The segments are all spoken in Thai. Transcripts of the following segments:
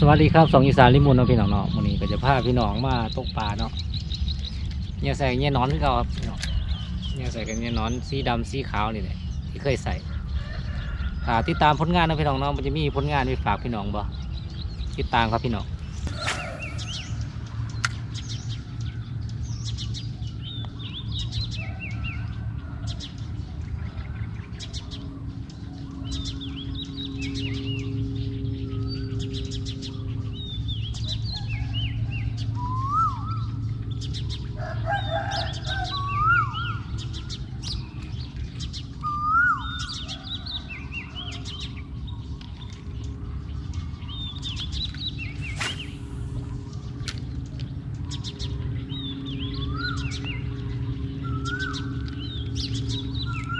สวัสดีครับสองอีสานลิมูนเนาะพี่น้องเนาะวันนี้ก็จะพาพี่น้องมาตกปลาเนาะเนี่ยใส่เนี่ยนอนที่เขาครับเนี่ยใส่กันเนี่ยนอนสีดำสีขาวนี่แหละที่เคยใส่ติดตามผลงานนะพี่น้องเนาะมันจะมีผลงานไปฝากพี่น้องบ่ติดตามครับพี่น้อง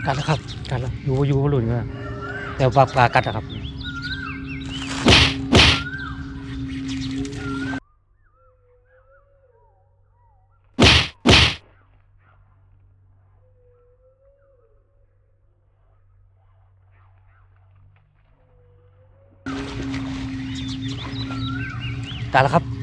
กัดแล้วครับ กัดแล้ว อยู่อยู่บนหลุนก็แต่ปลาปลากัดอะครับ กัดแล้วครับ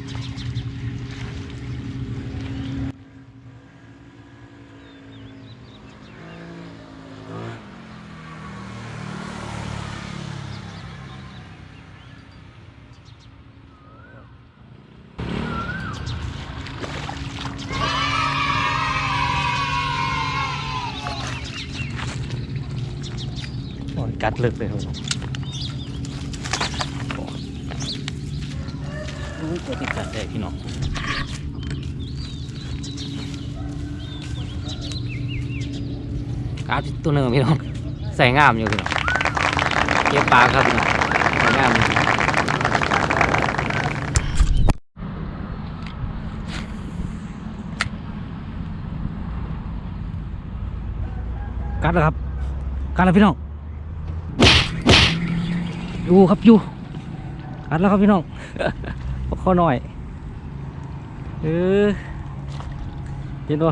กัดลึกเลยครับผมโอ้ยตัวที่กัดได้พี่น้องกัดตัวหนึ่งพี่น้องใส่งามอยู่พี่น้องเก็บปลาครับพี่น้องใส่งามอยู่กัดแล้วครับกันแล้วพี่น้อง อยู่ครับอยู่กันแล้วครับพี่น้องข้อหน่อยเออเห็นบ่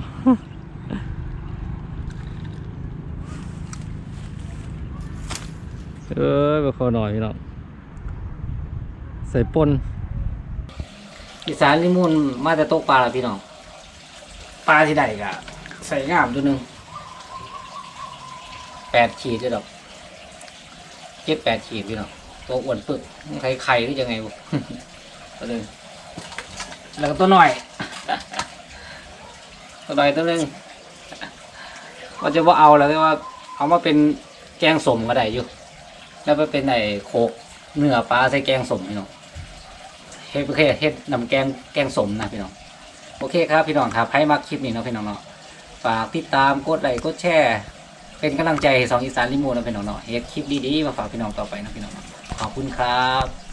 เออไปข้อหน่อยพี่น้องใส่ปนอีสานลิมุนมาแต่ตกปลาแล้วพี่น้องปลาที่ใดกะใส่งามตัวหนึ่งแปดขีดด้วยดอกเจ็ดแปดขีดพี่น้อง ตัวอ้วนปึกไข่ไข่หรือยังไงบุตัวหนึงแล้วก็ตัวหน่อย ตัวหน่อยตัวหนึงว่าจะว่าเอาแล้วแต่ว่าเอามาเป็นแกงสมก็ได้อยู่ แล้วไปเป็นไอ้โคกเนื้อปลาใส่แกงสมพี่น้องเฮ็ดโอเคเฮ็ดนำแกงแกงสมนะพี่น้องโอเคครับพี่น้องครับให้มักคลิปนี้เนาะพี่น้องเนาะฝากติดตามกดไลค์กดแชร์เป็นกำลังใจให้สองอีสานลิมูนะพี่น้องเนาะเฮ็ดคลิปดีๆมาฝากพี่น้องต่อไปนะพี่น้อง ขอบคุณครับ